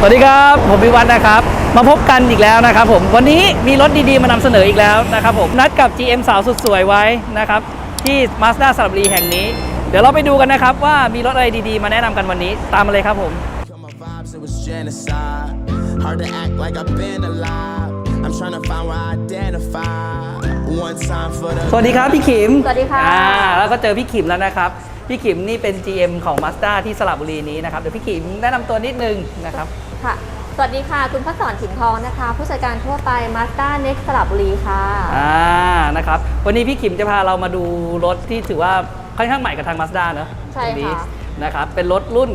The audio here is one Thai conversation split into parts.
สวัสดีครับ ผมวิวัฒน์นะครับ มาพบกันอีกแล้วนะครับผม วันนี้มีรถดีๆ มานำเสนออีกแล้วนะครับผม นัดกับ GM สาวสุดสวยไว้นะครับ ที่ Mazda สระบุรีแห่งนี้ เดี๋ยวเราไปดูกันนะครับ ว่ามีรถอะไรดีๆ มาแนะนำกันวันนี้ ตามมาเลยครับผม Kill my vibes, it was genocide. Hard to act like I've been alive. I'm trying to find where I identify. One time for the สวัสดีครับพี่ขิม สวัสดีค่ะอ่าแล้วก็เจอพี่ขิมแล้วนะครับ พี่ขิมนี่เป็น GM ของ Mazda ที่สระบุรีนี้นะครับ เดี๋ยวพี่ขิมแนะนำตัวนิดนึงนะครับ ค่ะ สวัสดีค่ะ คุณพักสอนถิ่นทองนะคะ ผู้จัดการทั่วไป Mazda Next สระบุรีค่ะ อ่า นะครับ วันนี้พี่ขิมจะพาเรามาดูรถที่ถือว่าค่อนข้างใหม่กับทาง Mazda เนอะใช่ตรงนี้ค่ะนะครับ เป็นรถรุ่น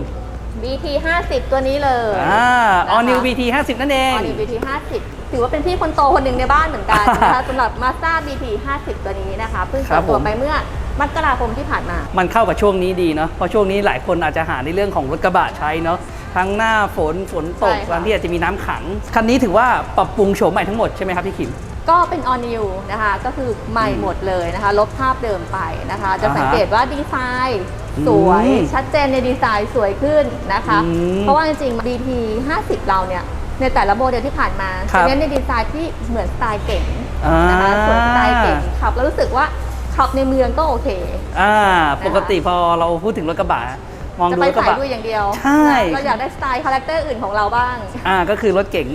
BT 50ตัวนี้เลยอ่า All นะคะ New BT 50 นั่นเอง All New BT 50ถือว่าเป็นพี่คนโตคนหนึ่งในบ้านเหมือนกันนะคะสำหรับ Mazda BT 50ตัวนี้นะคะ เพิ่งครัเปิบดตัวผม ไปเมื่อ มกราคมที่ผ่านมา มันเข้ากับช่วงนี้ดีเนาะเพราะช่วงนี้หลายคนอาจจะหาในเรื่องของรถกระบะใช้เนาะทั้งหน้าฝนฝนตกใช่ค่ะ บางที่อาจจะมีน้ำขัง คันนี้ถือว่าปรับปรุงโฉมใหม่ทั้งหมดใช่ไหมครับพี่ขิม ก็เป็น All New นะคะ ก็คือใหม่หมดเลยนะคะ ลบภาพเดิมไปนะคะ จะอ่าฮะสังเกตว่าดีไซน์สวยอืมชัดเจนในดีไซน์สวยขึ้นนะคะ อืมเพราะว่าจริงๆ BT 50 เราเนี่ย ในแต่ละโมเดลที่ผ่านมาครัจะบเน้นในดีไซน์ที่เหมือนสไตล์เก๋งอ่านนะคะส่วนสไตล์เก๋งขับแล้วรู้สึกว่า ขับในเมืองก็โอเค อ่า ปกติพอเราพูดถึงรถกระบะ มองจะดูไปรถกระสายบะ ลุยอย่างเดียวใช่ เราอยากได้สไตล์คาแรคเตอร์อื่นของเราบ้าง อ่า ก็คือรถเก๋ง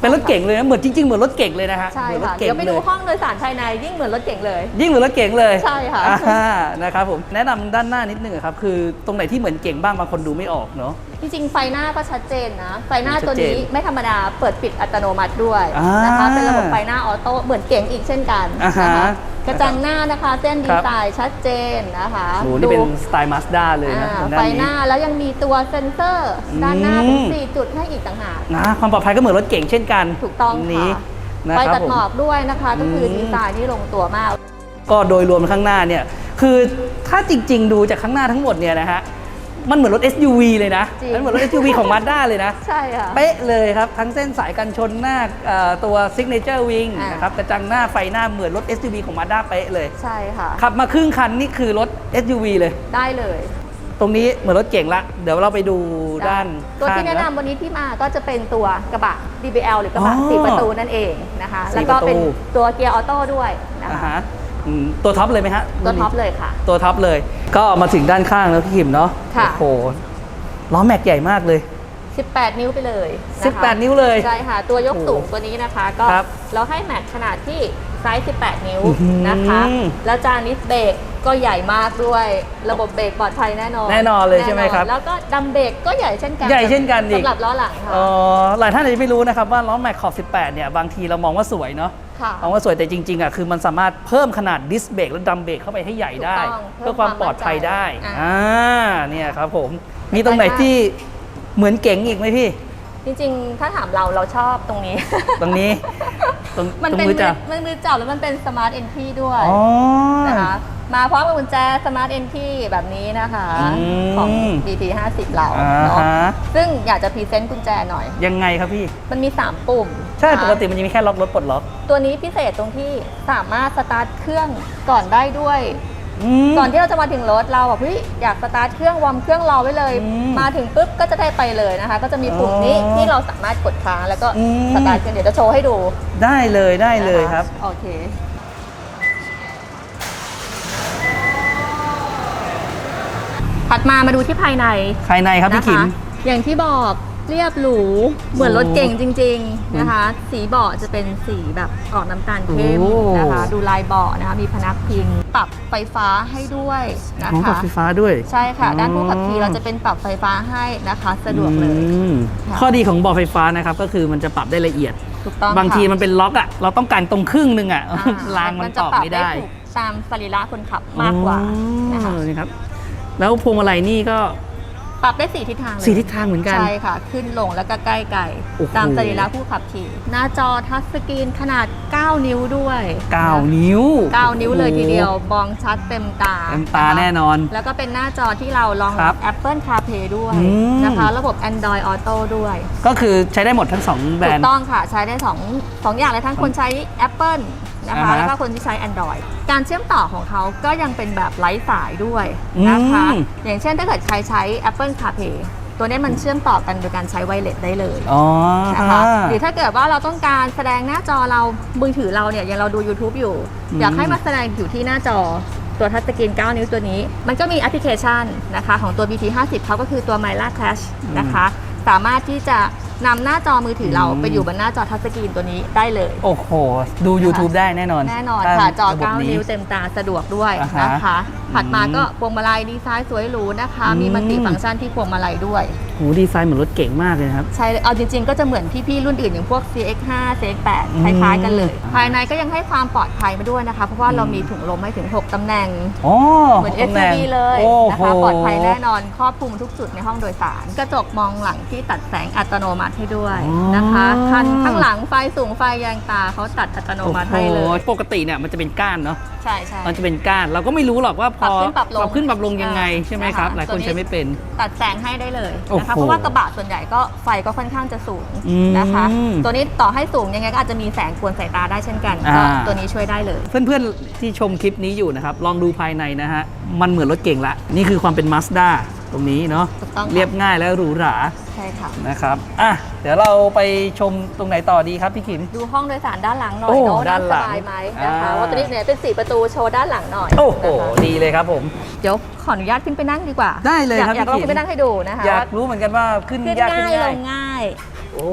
เป็นรถเก๋งเลยนะ เหมือนจริงๆ เหมือนรถเก๋งเลยนะฮะใช่เหมือนรถค่ะ เก๋งเดี๋ยวไปเลดูย ห้องโดยสารภายในยิ่งเหมือนรถเก๋งเลย ยิ่งเหมือนรถเก๋งเลยใช่ค่ะ อ่านะครับผม แนะนำด้านหน้านิดนึงอะครับ คือตรงไหนที่เหมือนเก๋งบ้างบางคนดูไม่ออกเนาะ จริงๆ ไฟหน้าก็ชัดเจนนะ ไฟหน้าชัดเจนตัวนี้ไม่ธรรมดา เปิดปิดอัตโนมัติด้วยอ่านนะคะ เป็นระบบไฟหน้าออโต้ เหมือนเก๋งอีกเช่นกันอ่าฮะนะคะกระจังหน้านะคะ เส้นคดีรับไซน์ชัดเจนนะคะโหนี่เป็นสไตล์มาสด้าเลยนะอ่าทางไฟด้านหนี้น้าแล้วยังมีตัวเซ็นเซอร์ด้านหน้าอืถึงม4จุดให้อีกต่างหากนะความปลอดภัยก็เหมือนรถเก๋งเช่นกัน ถูกต้องนี้ค่ะนะไฟครัตับดผมหมอกด้วยนะคะ ก็คืออมดีไซน์นี่ลงตัวมาก ก็โดยรวมข้างหน้าเนี่ยคือถ้าจริง ๆ ดูจากข้างหน้าทั้งหมดเนี่ยนะฮะ มันเหมือนรถ SUV เลยนะ จริง มันเหมือนรถ SUV ของ Mazda เลยนะ ใช่ค่ะ เป๊ะเลยครับ ทั้งเส้นสายกันชนหน้าเอ่อตัว Signature Wing อ่าน นะครับกระจังหน้าไฟหน้าเหมือนรถ SUV ของ Mazda เป๊ะเลย ใช่ค่ะ ขับมาครึ่งคันนี่คือรถ SUV เลย ได้เลยตรงนี้เหมือนรถเก่งละ เดี๋ยวเราไปดูด้านตัวที่ข้างแนะนำวันนี้ที่มาก็จะเป็นตัวกระบะ DBL หรือ กระบะอ๋อสี่ประตูนั่นเองนะคะสี่แล้วก็เป็นประตูตัวเกียร์ออโต้ด้วยนะอ่าคะ ฮะ อืมตัวท็อปเลยไหมฮะตัวท็อปเลยค่ะ ตัวท็อปเลย ก็มาถึงด้านข้างแล้วพี่ขิมเนาะค่ะ โอ้โหล้อแม็กใหญ่มากเลย 18 นิ้วไปเลยนะคะ18 นิ้วเลย ใช่ค่ะ ตัวยกโอ้โหสูงตัวนี้นะคะ ก็ครับ เราให้แม็กขนาดที่ ไซส์ 18 นิ้วอื้อหือนะคะ แล้วจานนิสเบรกก็ใหญ่มากด้วย ระบบเบรกปลอดภัยแน่นอน แน่นอนเลยใช่ไหมครับ แล้วก็ดัมเบรกก็ใหญ่เช่นกัน ใหญ่เช่นกันอีกสำหรับล้อหลังค่ะอ๋อหลายท่านอาจจะไม่รู้นะครับว่าล้อแม็กขอบ18 เนี่ย บางทีเรามองว่าสวยเนาะค่ะมองว่าสวยแต่จริงๆอะคือมันสามารถเพิ่มขนาดดิสเบรกและดัมเบรกเข้าไปให้ใหญ่ได้ถูกต้องเพื่อความปลอดภัยได้เพิ่มความมั่นใจอ่าเนี่ยครับผมมีตรงไหนที่เหมือนเก๋งอีกไหมพี่ จริงๆ ถ้าถามเราเราชอบตรงนี้ ตรงนี้ตรงมันตรงเป็นมือจับมันมือจับแล้วมันเป็นสมาร์ทเอนทีด้วยอ๋อ นะคะมาพร้อมกับกุญแจสมาร์ทเอนทีแบบนี้นะคะ อืม ของ DT 50เราอ่าเนาะฮะซึ่งอยากจะพรีเซนต์กุญแจหน่อย ยังไงครับพี่ มันมี 3 ปุ่มใช่นะคะปกติมันจะมีแค่ล็อกรถปลดล็อก ตัวนี้พิเศษตรงที่สามารถสตาร์ทเครื่องก่อนได้ด้วย ม ก่อนที่เราจะมาถึงรถเราแบบเฮ้ยอยากสตาร์ทเครื่องวอร์มเครื่องรอไว้เลย อืมมาถึงปุ๊บก็จะได้ไปเลยนะคะ ก็จะมีปุ่มนี้อ๋อที่เราสามารถกดค้างแล้วก็อืม สตาร์ทเครื่องเดี๋ยวจะโชว์ให้ดูได้เลยได้เลยนะะครับโอเค ถัดมามาดูที่ภายในภายในครับพี่นะขิมคะอย่างที่บอก เรียบหรู เหมือนรถเก่งจริง ๆนะคะ สีเบาะจะเป็นสีแบบออกน้ำตาลเข้มโอ้ นะคะ ดูลายเบาะนะคะ มีพนักพิง ปรับไฟฟ้าให้ด้วยนะของปรัคะ บไฟฟ้าด้วย ใช่ค่ะ ด้านผู้ขับขี่อ๋อเราจะเป็นปรับไฟฟ้าให้นะคะ สะดวกเลย อืมค่ะ ข้อดีของเบาะไฟฟ้านะครับก็คือมันจะปรับได้ละเอียด ถูกต้องบางทีค่ะมันเป็นล็อกอะเราต้องการตรงครึ่งหนึ่งอะอ่รางมันจะตอบปรับไม่ได้ถูกตามสรีระคนขับมากกว่านะคะ อ๋อนี่ครับ แล้วพวงมาลัยนี่ก็ ปรับได้สี่ทิศทางเลยสี่ทิศทางเหมือนกัน ใช่ค่ะ ขึ้นลงแล้วก็ใกล้ไกลโอ้โห ตามสรีระผู้ขับขี่ หน้าจอทัชสกรีนขนาด 9 นิ้วด้วย9 นิ้ว9นิ้วเลยทีเดียวโอ้มองชัดเต็มตาเต็มตาะคะ แน่นอน แล้วก็เป็นหน้าจอที่เรารองครัรับ บ Apple CarPlay ด้วยอืม นะคะ ระบบ Android Auto ด้วยก็คือใช้ได้หมดทั้งสองแบรถูนกด์ ต้องค่ะ ใช้ได้2งอย่างเลยทั้งคนใช้ Apple นะคะ อ่าฮะแล้วก็คนที่ใช้ Android การเชื่อมต่อของเขาก็ยังเป็นแบบไร้สายด้วยนะคะ อืม อย่างเช่นถ้าเกิดใครใช้ Apple CarPlay ตัวนี้มันเชื่อมต่อกันโดยการใช้ไวเลสได้เลย อ๋อนะคะหรือถ้าเกิดว่าเราต้องการแสดงหน้าจอเรามือถือเราเนี่ยอย่างเราดู YouTube อยู่อืมอยากให้มาแสดงอยู่ที่หน้าจอตัวทัชสกรีน 9 นิ้วตัวนี้ มันก็มีแอปพลิเคชันนะคะของตัว BT 50เขาก็คือตัว Myla Clash นะคะ สามารถที่จะ นำหน้าจอมือถือเราอืมไปอยู่บนหน้าจอทัชสกรีนตัวนี้ได้เลย โอ้โห ดู YouTube ได้แน่นอนแน่นอนตามค่ะ จอระบบ9นิ้วเต็มตาสะดวกด้วยอ่าฮะนะคะ ถัดมาอืมก็พวงมาลัยดีไซน์สวยหรูนะคะอืมมีมัลติฟังก์ชันที่พวงมาลัยด้วยโหดีไซน์เหมือนรถเก๋งมากเลยนะครับ ใช่ เอาจริงๆ ก็จะเหมือนพี่ๆรุ่นอื่นอย่างพวก CX5 CX8 อืมคล้ายๆกันเลย ภายในก็ยังให้ความปลอดภัยมาด้วยนะคะ เพราะว่าเรามีถุงลมให้ถึง 6ตำแหน่งอ๋อเหมือนตำแหน่ง SUV เลยโอ้นะโหคะปลอดภัยแน่นอนครอบคลุมทุกจุดในห้องโดยสาร กระจกมองหลังที่ตัดแสงอัตโนมัติให้ด้วยนะคะ คันข้างหลังไฟสูงไฟแยงตาเขาตัดอัตโนมัติให้เลยโอ้โหปกติเนี่ยมันจะเป็นก้านเนาะใช่ใช่มันจะเป็นก้าน เราก็ไม่รู้หรอกว่าพอปรับขึ้นปรับลงขึ้นปรับลงยังไงอ่าใช่ไหมครับใช่ค่ะหลายคนตัวนี้ใช้ไม่เป็น ตัดแสงให้ได้เลยโอ้นะคะโหเพราะว่ากระบะส่วนใหญ่ก็ไฟก็ค่อนข้างจะสูงอืมนะคะ ตัวนี้ต่อให้สูงยังไงก็อาจจะมีแสงกวนสายตาได้เช่นกันอ่าก็ตัวนี้ช่วยได้เลย เพื่อนๆที่ชมคลิปนี้อยู่นะครับลองดูภายในนะฮะมันเหมือนรถเก่งละนี่คือความเป็น Mazda ตรงนี้เนาะถูกต้องค่ะเรียบง่ายและหรูหรา ใช่ค่ะ นะครับ อะ เดี๋ยวเราไปชมตรงไหนต่อดีครับพี่ขินดูห้องโดยสารด้านหลังหน่อโอ้ยเนาะด้านหลังสบายไหมนะคะอ่า ว่าตัวนี้เนี่ยเป็น4ประตูโชว์ด้านหลังหน่อยโอ้โห นะคะดีเลยครับผม เดี๋ยวขออนุญาตขึ้นไปนั่งดีกว่าได้เลยอยากครับอยากลองพี่ขึ้นไปนั่งให้ดูนะคะอยากว่ารู้เหมือนกันว่าขึ้นขึ้นยากง่าขึ้ยนลง่ายงง่าย โอ้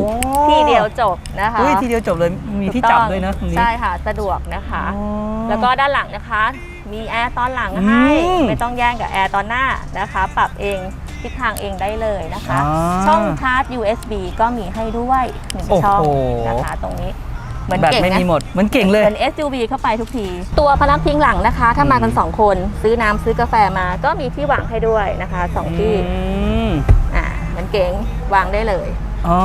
ที่เดียวจบนะคะเฮ้ยทีเดียวจบเลย มีที่จับด้วยนะตรงนี้ใช่ค่ะ สะดวกนะคะ อ๋อ แล้วก็ด้านหลังนะคะ มีแอร์ตอนหลังให้ อืม ไม่ต้องแย่งกับแอร์ตอนหน้านะคะ ปรับเอง ทิศทางเองได้เลยนะคะ อ่าช่องชาร์จ USB ก็มีให้ด้วยหนึ่งโอ้โห ช่องนะคะตรงนี้เหมือนแบตเก่งไม่นะมีหมด เหมือนเก่งเลย เป็น SUV เข้าไปทุกที ตัวพนักพิงหลังนะคะ ถ้ามากัน2คน ซื้อน้ำซื้อกาแฟมาก็มีที่วางให้ด้วยนะคะสองที่อืมอ่าเหมือนเก๋งวางได้เลย อ๋อ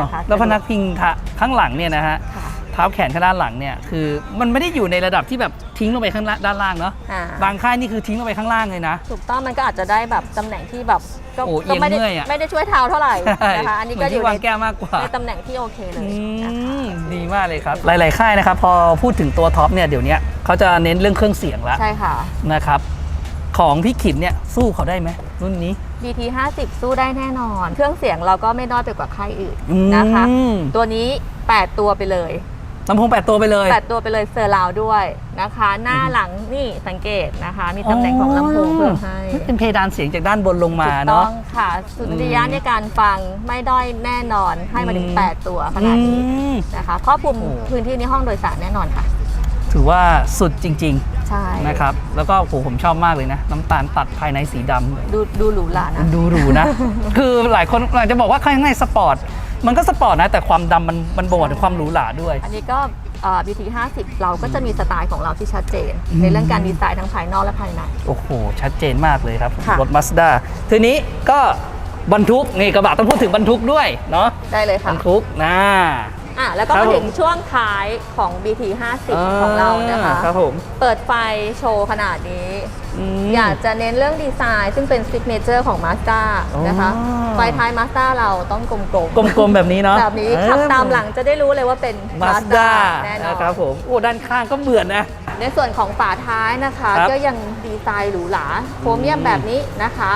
นะคะ แล้วพนักพิงทะข้างหลังเนี่ยนะฮะ ค่ะ เท้าแขนข้างด้านหลังเนี่ยคือมันไม่ได้อยู่ในระดับที่แบบทิ้งลงไปข้างล่างด้านล่างเนาะอ่าบางค่ายนี่คือทิ้งลงไปข้างล่างเลยนะ ถูกต้องมันก็อาจจะได้แบบตำแหน่งที่แบบก็โอ้ก็ไม่ได้เอียงเมื่อยอะ ไม่ได้ช่วยเท้าเท่าไหร่นะคะอันนี้เหมืก็อนอที่ยู่วางในแก้วมากกว่า ในตำแหน่งที่โอเคเลยอืนะคะมดีมากเลยครับ หลาย ๆ ค่ายนะครับ พอพูดถึงตัวท็อปเนี่ยเดี๋ยวนี้เขาจะเน้นเรื่องเครื่องเสียงแล้วใช่ค่ะ นะครับ ของพี่ขิมเนี่ยสู้เขาได้ไหมรุ่นนี้ BT 50สู้ได้แน่นอน เครื่องเสียงเราก็ไม่ด้อยไปกว่าค่ายอื่นนะคะ อืม ตัวนี้ 8 ตัวไปเลย ลำโพงแปดตัวไปเลย8ตัวไปเลยเซอร์ราวด์ด้วยนะคะ หน้าหลังนี่สังเกตนะคะ มีตำแหน่งของลำโพงเพิ่มให้เป็นเพดานเสียงจากด้านบนลงมาถูกต้เนาะองค่ะ สุริยะในการฟังไม่ด้อยแน่นอนให้มาถึงอืม8ตัวขนาดนี้อืมนะคะครอบคลุมโอ้พื้นที่ในห้องโดยสารแน่นอนค่ะ ถือว่าสุดจริงใช่ๆนะครับ แล้วก็โหผมชอบมากเลยนะ น้ำตาลตัดภายในสีดำดูดูหรูหรานะ ดูหรูนะ คือหลายคนอาจจะบอกว่าข้างในสปอร์ต มันก็สปอร์ตนะแต่ความดำมันมันบ่งบอกถึงความหรูหราด้วย อันนี้ก็เอ่อ BT 50เราก็จะมีสไตล์ของเราที่ชัดเจน อืม ในเรื่องการดีไซน์ทั้งภายนอกและภายใน โอ้โห ชัดเจนมากเลยครับ ค่ะ รถมาสด้าทีนี้ก็บรรทุก นี่กระบะต้องพูดถึงบรรทุกด้วยเนาะได้เลยบค่ะ รรทุกนะ อะแล้วก็ครับมาถึงผมช่วงท้ายของ BT 50ของเรานะคะครับผมเปิดไฟโชว์ขนาดนี้มอยากจะเน้นเรื่องดีไซน์ ซึ่งเป็นซิกเนเจอร์ของ Mazda อ๋อนะคะ ไฟท้าย Mazda เราต้องกลมๆ กลมๆ แบบนี้เนาะแบบนี้ขับตามหลังจะได้รู้เลยว่าเป็นมาส Mazda ด้าแน่นอนะครับนผมโอ้ด้านข้างก็เหมือนนะในส่วนของฝาท้ายนะคะครับก็ยังดีไซน์หรูหราโครเมียมแบบนี้นะคะ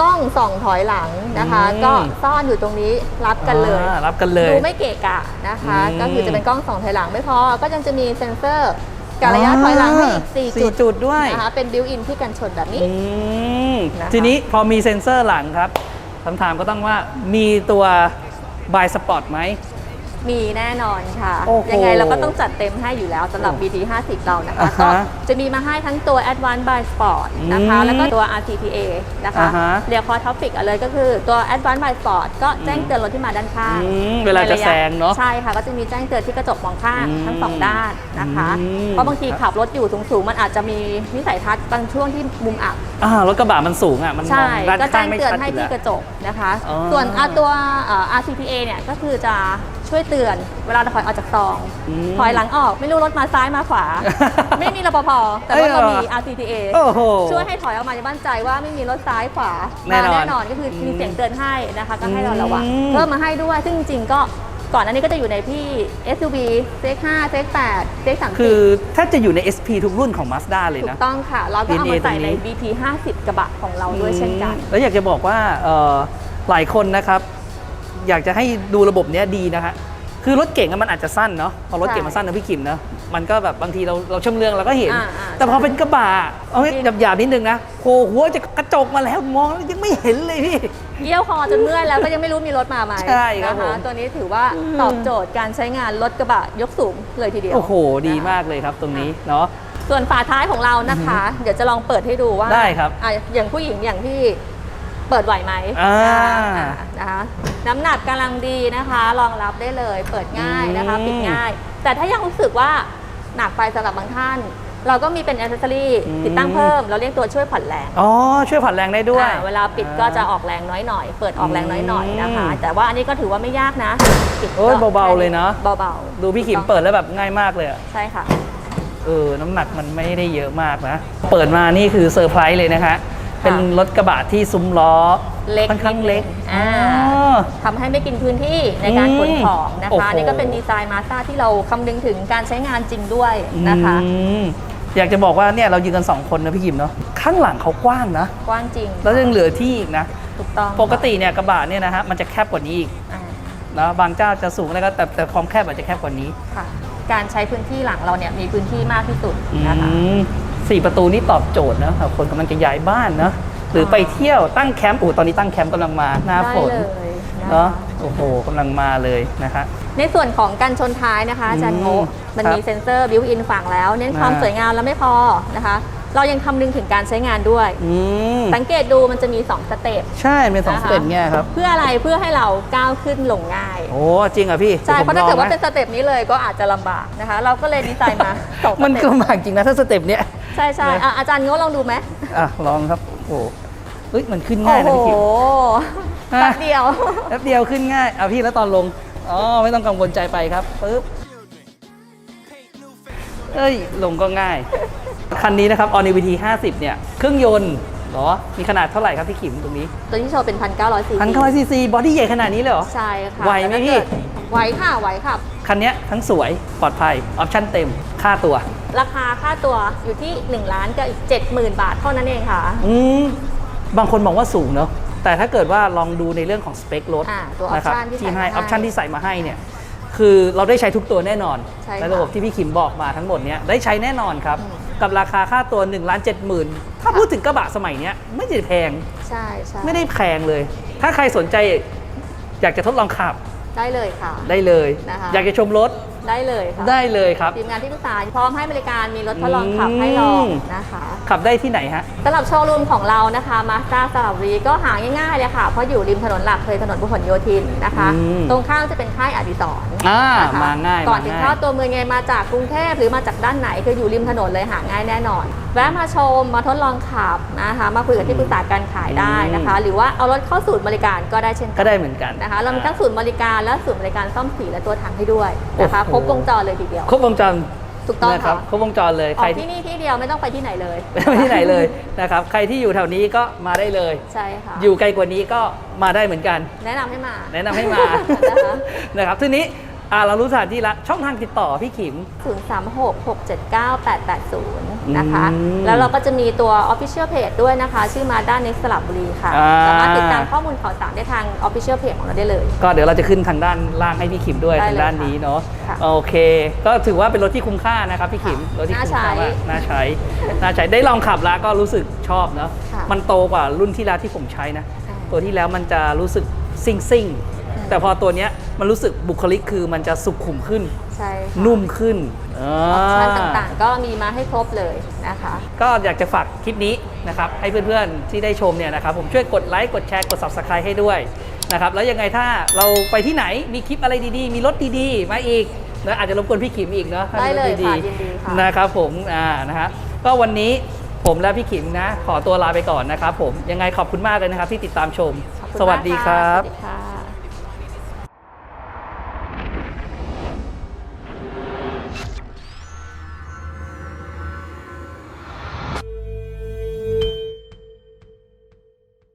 กล้องส่องถอยหลังนะคะ อืม ก็ซ่อนอยู่ตรงนี้รับกันเลยอ่ารับกันเลย ดูไม่เกะกะนะคะ อืม ก็คือจะเป็นกล้องส่องถอยหลังไม่พอ ก็ยังจะมีเซ็นเซอร์การระยะถอยหลังให้อีกสี่4จุดจุดด้วยนะคะเป็นบิวอินที่กันชนแบบนี้ อืมนะคะ ทีนี้พอมีเซ็นเซอร์หลังครับคำถามก็ต้องว่ามีตัวบายสปอร์ตไหม มีแน่นอนค่ะ โอ้โหยังไงเราก็ต้องจัดเต็มให้อยู่แล้วสำหรับ BT 50เรานะคะอ่าฮะก็จะมีมาให้ทั้งตัว Advanced by Sport นะคะ อืมแล้วก็ตัว RTPA นะคะ อ่าฮะเรียกคอท็อปิกเลยก็คือตัว Advanced by Sport ก็แจ้งเตือนรถที่มาด้านข้างอืมเวลาจะแซงเนอะใช่ค่ะ ก็จะมีแจ้งเตือนที่กระจกมองข้างอืมทั้งสองด้านนะคะ อืม เพราะบางทีขับรถอยู่สูงๆมันอาจจะมีนิสัยทัศน์บางช่วงที่มุมอับ อ่ารถกระบะมันสูงอะมันมใช่องด้านก็ข้าแจ้งงไม่เตือนชัดให้อยู่ที่แล้ว กระจกนะคะ อ๋อส่วนอะตัวเอ่อ RCPA เนี่ยก็คือจะ ช่วยเตือน เวลาเราถอยออกจากซองอืมถอยหลังออกไม่รู้รถมาซ้ายมาขวา ไม่มีรปภแต่ว่าเอ้ยเรามีเหรอ RCTA โอ้โหช่วยให้ถอยออกมาจะมั่นใจว่าไม่มีรถซ้ายขวาแน่นอนมาแน่นอนก็คือมีอืมเสียงเตือนให้นะคะก็ให้เราระวังอืม เพิ่มมาให้ด้วย ซึ่งจริงๆก็ก่อนอันนี้ก็จะอยู่ในพี่ SUV CX5 CX8 CX30 คือแทบจะอยู่ใน SP ทุกรุ่นของ Mazda เลยถูนะ กต้องค่ะ เราก็เอา DNA มาใส่ใน ตรงนี้ BT 50 กระบะของเราด้วยเช่นกัน แล้วอยากจะบอกว่าเอ่อหลายคนนะครับ อยากจะให้ดูระบบเนี้ยดีนะฮะคือรถเก่งอะมันอาจจะสั้นเนาะพอรถเก่งมันสั้นนะพี่คิมเนาะมันก็แบบบางทีเราเราชำเลืองเราก็เห็น อ่าอ่าแต่พอเป็นกระบะเอาให้หยาบๆนิดนึงนะโผล่หัวจะกระจกมาแล้วมองแล้วยังไม่เห็นเลยพี่ เยี่ยวคอจนเมื่อยแล้วก็ยังไม่รู้มีรถมาไหมใช่ครับนะผคะมตัวนี้ถือว่าตอบโจทย์การใช้งานรถกระบะยกสูงเลยทีเดียว โอ้โหดีนะคะมากเลยครับตรงนี้เนาะ ส่วนฝาท้ายของเรานะคะ เดี๋ยวจะลองเปิดให้ดูว่าได้ครับ อะอย่างผู้หญิงอย่างที่ เปิดไหวไหมอ่า อ่านะคะน้ำหนักกำลังดีนะคะ รองรับได้เลย เปิดง่ายนะคะอืมปิดง่าย แต่ถ้ายังรู้สึกว่าหนักไปสำหรับบางท่าน เราก็มีเป็นอ c เซสซอรี่อืม ติดตั้งเพิ่ม เราเรียกตัวช่วยผ่อนแรงอ๋อ ช่วยผ่อนแรงได้ด้วย อ่าเวลาปิดก็จะออกแรงน้อยหน่อย เปิดออกแรงน้อยหน่อยนะคะ อืมแต่ว่าอันนี้ก็ถือว่าไม่ยากนะปิดโอ้ยก็เบาๆเลยเนอะเบาๆดูพี่ขิมเปิดแล้วแบบง่ายมากเลยอะใช่ค่ะ เออ น้ำหนักมันไม่ได้เยอะมากนะ เปิดมานี่คือเซอร์ไพรส์เลยนะคะ เป็นรถกระบะที่ซุ้มล้อเล็กค่อนข้างเล็กนิดนึงอ่าอ๋อทำให้ไม่กินพื้นที่ในการขนของนะโอ้คะโหนี่ก็เป็นดีไซน์มาสด้าที่เราคำนึงถึงการใช้งานจริงด้วยนะคะอืมอยากจะบอกว่าเนี่ยเรายืนกัน 2 คนนะพี่ขิมเนาะข้างหลังเขากว้างนะ กว้างจริง แล้วยังเหลือที่อีกนะถูกต้องปกติเนี่ยกระบะเนี่ยนะฮะมันจะแคบกว่านี้อีกอ่านะบางเจ้าจะสูงแล้วก็แต่แต่ความแคบอาจจะแคบกว่านี้ค่ะการใช้พื้นที่หลังเราเนี่ยมีพื้นที่มากที่สุดนะคะ อืมสี่ประตูนี่ตอบโจทย์นะคนกำลังจะย้ายบ้านนะหรือไปเที่ยวตั้งแคมป์โอ้ตอนนี้ตั้งแคมป์กำลังมาหน้าได้ฝนเลยนะคะเนาะโอ้โหกำลังมาเลยนะคะในส่วนของการชนท้ายนะคะอาจารย์โงอืมมันครับมีเซ็นเซอร์บิวอินฝังแล้ว เน้นความอ่า สวยงามแล้วไม่พอนะคะ เรายังคำนึงถึงการใช้งานด้วย อืมสังเกตดูมันจะมี 2 สเต็ป ใช่เป็นสองนะสคะเต็ปเนี่ยครับ เพื่ออะไรเพื่อให้เราก้าวขึ้นลงง่าย โอ้จริงเหรอพี่ใช่ ดี๋ยวเพราะถ้าเกิดว่าผมลเป็องนสเต็ปนี้เลยก็อาจจะลำบากนะคะ เราก็เลยดีไซน์มาสองสมันเต็ก็ปลำบากจริงนะถ้าสเต็ปเนี้ย ใช่ใช่อะอาจารย์โง้ลองดูไหมอะลองครับโอ้เฮ้ยมันขึ้นโอ้ง่ายนะโหพี่คิวอะ แป๊บเดียว แป๊บเดียวขึ้นง่ายอะพี่แล้วตอนลงอ๋อไม่ต้องกังวลใจไปครับปึ๊บเอ้ยลงก็ง่าย คันนี้นะครับ o n i v t 50 เนี่ย เครื่องยนต์เหรอ มีขนาดเท่าไหร่ครับพี่ขิมตรงนี้ตัวที่โชว์เป็น 1,900ซีพันเก้าร้อยซีซีบอดี้ใหญ่ขนาดนี้เลยเหรอ ใช่ค่ะไหวไหมแล้ถ้าพี่ เกิด ไหวค่ะไหวค่ะ คันเนี้ยทั้งสวยปลอดภัย ออปชั่นเต็ม ค่าตัว ราคาค่าตัวอยู่ที่ 1 ล้านกับอีก 70,000 บาทเท่านั้นเองค่ะ อืม บางคนมองว่าสูงเนอะแต่ถ้าเกิดว่าลองดูในเรื่องของสเปครถอ่าตัวนะครับ option ที่ใส่ที่ให้มาให้ออปชั่นที่ใส่มาให้เนี่ยคือเราได้ใช้ทุกตัวแน่นอนใช่ในค่ะระบบที่พี่ขิมบอกมาทั้งหมดเนี้ยได้ใช้แน่นอนครับอืมกับราคาค่าตัว1นึ่งล้านเจ็ดหมื่นถ้าพูดถึงกระบะสมัยเนี้ยไม่ได้แพงใช่ใช่ไม่ได้แพงเลย ถ้าใครสนใจอยากจะทดลองขับ ได้เลยค่ะ ได้เลยนะคะ อยากจะชมรถได้เลยค่ะได้เลยครับ ทีมงานที่ปรึกษาพร้อมให้บริการมีรถทดลองขับให้ลองนะคะ ขับได้ที่ไหนฮะสำหรับโชว์รูมของเรานะคะมาสด้าสระบุรีก็หาง่ายๆเลยค่ะ เพราะอยู่ริมถนนหลักเลยถนนพหลโยธินนะคะอืมตรงข้ามจะเป็นค่ายอดิศรอ่านะคะมาง่ายก่อนมาถึงง่ายเข้าตัวเมืองไงมาจากกรุงเทพหรือมาจากด้านไหนคืออยู่ริมถนนเลยหาง่ายแน่นอนแวะมาชมมาทดลองขับนะคะ มาคุยกับที่ปรึกษาการขายได้นะคะ หรือว่าเอารถเข้าศูนย์บริการก็ได้เช่นกัก็ได้เหมือนกันนะคะ เรามีทั้งศูนย์บริการและศูนย์บริการซ่อมสีและตัวถังให้ด้วยนะคะโอ้คโหรบวงจรเลยทีเดียวครบวงจรถูกต้องนะครับค่ะครบวงจรเลยอใครอกที่นี่ที่เดียวไม่ต้องไปที่ไหนเลยไม่ที่ไหนเลยนะครับใครที่อยู่แถวนี้ก็มาได้เลยใช่ค่ะอยู่ไกลกว่านี้ก็มาได้เหมือนกัน แนะนำให้มา แนะนำให้มานะคะนะครับทีนี้ อ่าเรารู้สถานที่ละช่องทางติดต่อพี่ขิม 0366798880 นะคะ อืมแล้วเราก็จะมีตัว Official Page ด้วยนะคะ ชื่อมาด้านในสลับบุรีค่ะ อ่า สามารถติดตามข้อมูลข่าวสารได้ทาง Official Page ของเราได้เลย ก็เดี๋ยวเราจะขึ้นทางด้านล่างให้พี่ขิมด้วยได้ทางเลยด้านค่ะนี้เนาะค่ะโอเค ก็ถือว่าเป็นรถที่คุ้มค่านะครับพี่ขิมค่ะรถที่คุ้มค่ามากน่าน่าใช้ใช้น่าใช้ได้ลองขับแล้วก็รู้สึกชอบเนาะค่ะ มันโตกว่ารุ่นที่แล้วที่ผมใช้นะใช่ตัวที่แล้วมันจะรู้สึกซิ่งซิ่งๆอืมแต่พอตัวเนี้ย มันรู้สึกบุคลิกคือมันจะสุขุมขึ้น ใช่ค่ะนุ่มขึ้นอออปชั่นต่างๆ ก็มีมาให้ครบเลยนะคะ ก็อยากจะฝากคลิปนี้นะครับให้เพื่อนๆที่ได้ชมเนี่ยนะครับผมช่วยกดไลค์กดแชร์กด subscribe ให้ด้วยนะครับแล้วยังไงถ้าเราไปที่ไหนมีคลิปอะไรดีๆ มีรถดีๆ มาอีกนะอาจจะรบกวนพี่ขิมอีกเนาะได้เลยถ้ามีรถค่ะยินดีค่ะ นะครับผมอ่านะฮะก็วันนี้ผมและพี่ขิมนะ ขอตัวลาไปก่อนนะครับผมยังไงขอบคุณมากเลยนะครับที่ติดตามชม ขอบคุณสวัสดีมากครัะบสวัสดีค่ะ